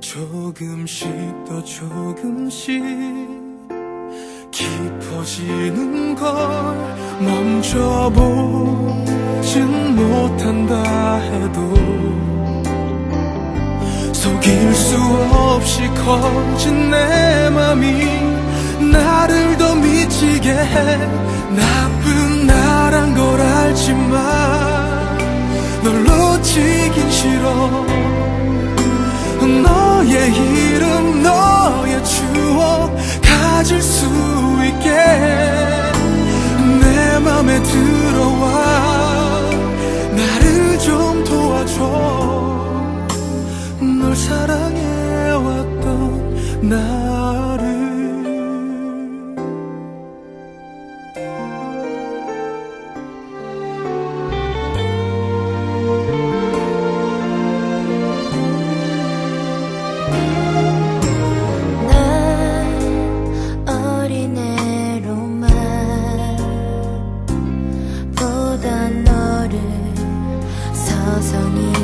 조금씩 더 조금씩 깊어지는 걸 멈춰보진 못한다 해도 속일 수 없이 커진 내 맘이 나를 더 미치게 해. 나쁜 나란 걸 알지만 널로 지긴 싫어 너의 이름 너의 추억 가질 수 있게 내 맘에 들어와 나를 좀 도와줘. 널 사랑해왔던 나 そに